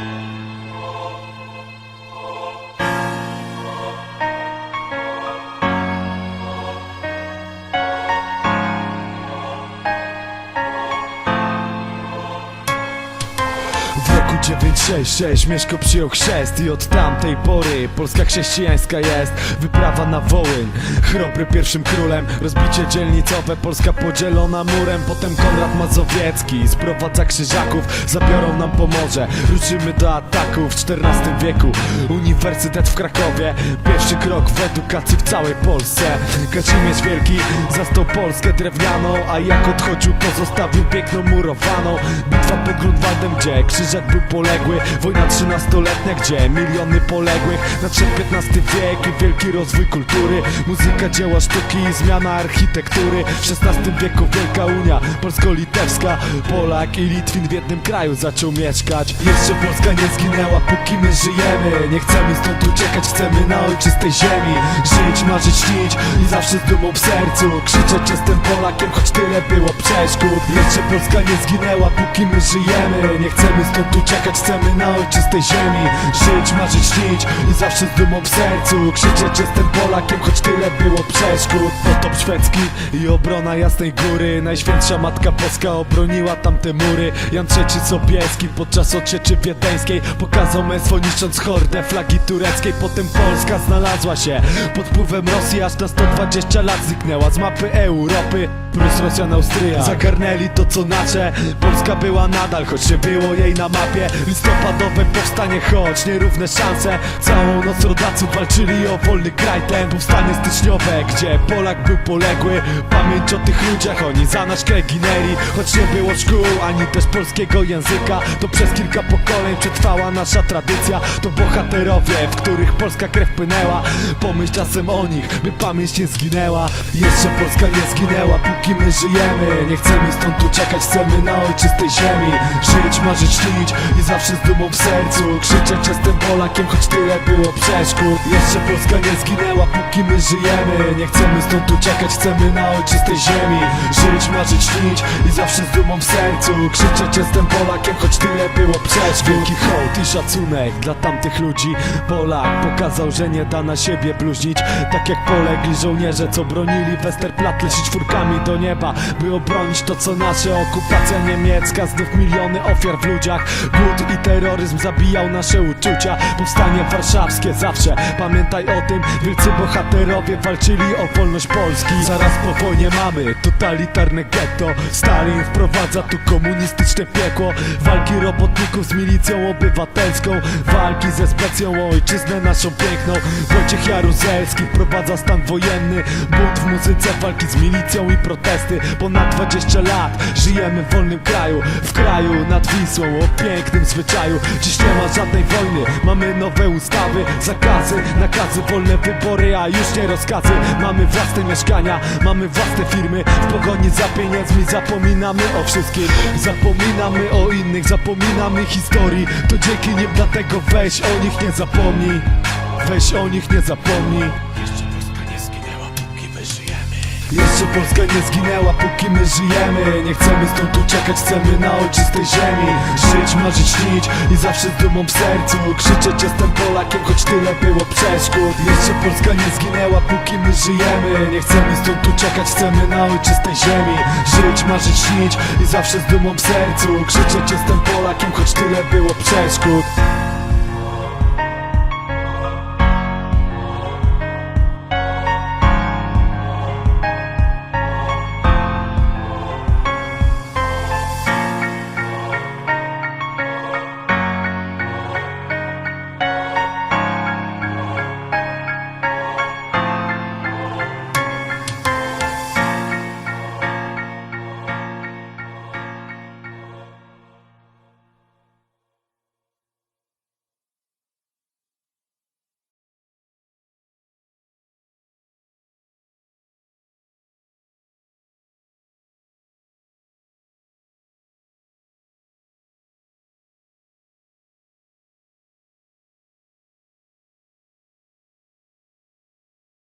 Thank you. 966 Mieszko przyjął chrzest i od tamtej pory Polska chrześcijańska jest Wyprawa na Wołyń Chrobry pierwszym królem Rozbicie dzielnicowe Polska podzielona murem. Potem Konrad Mazowiecki Sprowadza krzyżaków Zabiorą nam Pomorze. Ruszymy do ataku w XIV wieku. Uniwersytet w Krakowie Pierwszy krok w edukacji w całej Polsce. Kazimierz Wielki zastał Polskę drewnianą A jak odchodził pozostawił piękną murowaną. Bitwa pod Grunwaldem, gdzie krzyżak był poległy. Wojna trzynastoletnia, gdzie miliony poległych. Nadszedł XV wiek i wielki rozwój kultury. Muzyka, dzieła sztuki i zmiana architektury. W XVI wieku Wielka Unia Polsko-Litewska. Polak i Litwin w jednym kraju zaczął mieszkać. Jeszcze Polska nie zginęła, póki my żyjemy. Nie chcemy stąd uciekać, chcemy na ojczystej ziemi Żyć, marzyć, śnić i zawsze z dumą w sercu. Krzyczeć jestem Polakiem, choć tyle było przeszkód. Jeszcze Polska nie zginęła, póki my żyjemy. Nie chcemy stąd uciekać, chcemy na ojczystej ziemi. Żyć, marzyć, śnić i zawsze z dumą w sercu. Krzyczeć jestem Polakiem, choć tyle było przeszkód. Potop szwedzki i obrona Jasnej Góry. Najświętsza Matka Polska obroniła tamte mury. Jan III Sobieski podczas odsieczy wiedeńskiej Pokazał męstwo niszcząc hordę flagi tureckiej. Potem Polska znalazła się pod wpływem Rosji Aż na 120 lat zniknęła z mapy Europy Prus, Rosjan, Austria Zagarnęli to co nasze. Polska była nadal, choć nie było jej na mapie. Listopadowe powstanie, choć nierówne szanse. Całą noc rodacy walczyli o wolny kraj. Ten Powstanie styczniowe, gdzie Polak był poległy. Pamięć o tych ludziach, oni za nasz kraj ginęli. Choć nie było szkół, ani też polskiego języka. To przez kilka pokoleń przetrwała nasza tradycja. To bohaterowie, w których polska krew płynęła. Pomyśl czasem o nich, by pamięć nie zginęła. Jeszcze Polska nie zginęła, póki my żyjemy Nie chcemy stąd uciekać, chcemy na ojczystej ziemi Żyć, marzyć, śnić i zawsze z dumą w sercu. Krzyczeć jestem Polakiem, choć tyle było przeszkód. Jeszcze Polska nie zginęła, póki my żyjemy. Nie chcemy stąd uciekać, chcemy na ojczystej ziemi Żyć, marzyć, śnić i zawsze z dumą w sercu. Krzyczeć jestem Polakiem, choć tyle było przeszkód. Wielki hołd i szacunek dla tamtych ludzi. Polak pokazał, że nie da na siebie bluźnić. Tak jak polegli żołnierze, co bronili Westerplatte Lecić czwórkami do nieba, by obronić to co nasze. Okupacja niemiecka, znów miliony ofiar w ludziach. Głód i terroryzm zabijał nasze uczucia. Powstanie warszawskie zawsze, pamiętaj o tym Wielcy bohaterowie walczyli o wolność Polski. Zaraz po wojnie mamy totalitarne getto Stalin wprowadza tu komunistyczne piekło. Walki robotników z milicją obywatelską. Walki ze specją o ojczyznę naszą piękną. Wojciech Jaruzelski wprowadza stan wojenny. Bunt w muzyce, walki z milicją i protesty Ponad 20 lat żyjemy w wolnym kraju. W kraju nad Wisłą o pięknym zwyczaju. Dziś nie ma żadnej wojny, mamy nowe ustawy Zakazy, nakazy, wolne wybory, a już nie rozkazy. Mamy własne mieszkania, mamy własne firmy. W pogoni za pieniędzmi zapominamy o wszystkim. Zapominamy o innych, zapominamy historii. To dzięki nim dlatego weź o nich nie zapomnij. Weź o nich nie zapomnij jeszcze Polska nie zginęła, póki my żyjemy. Nie chcemy stąd uciekać, chcemy na ojczystej ziemi. Żyć, marzyć, śnić i zawsze z dumą w sercu. Krzyczeć jestem Polakiem, choć tyle było przeszkód Jeszcze Polska nie zginęła, póki my żyjemy. Nie chcemy stąd uciekać, chcemy na ojczystej ziemi. Żyć, marzyć, śnić i zawsze z dumą w sercu. Krzyczeć jestem Polakiem, choć tyle było przeszkód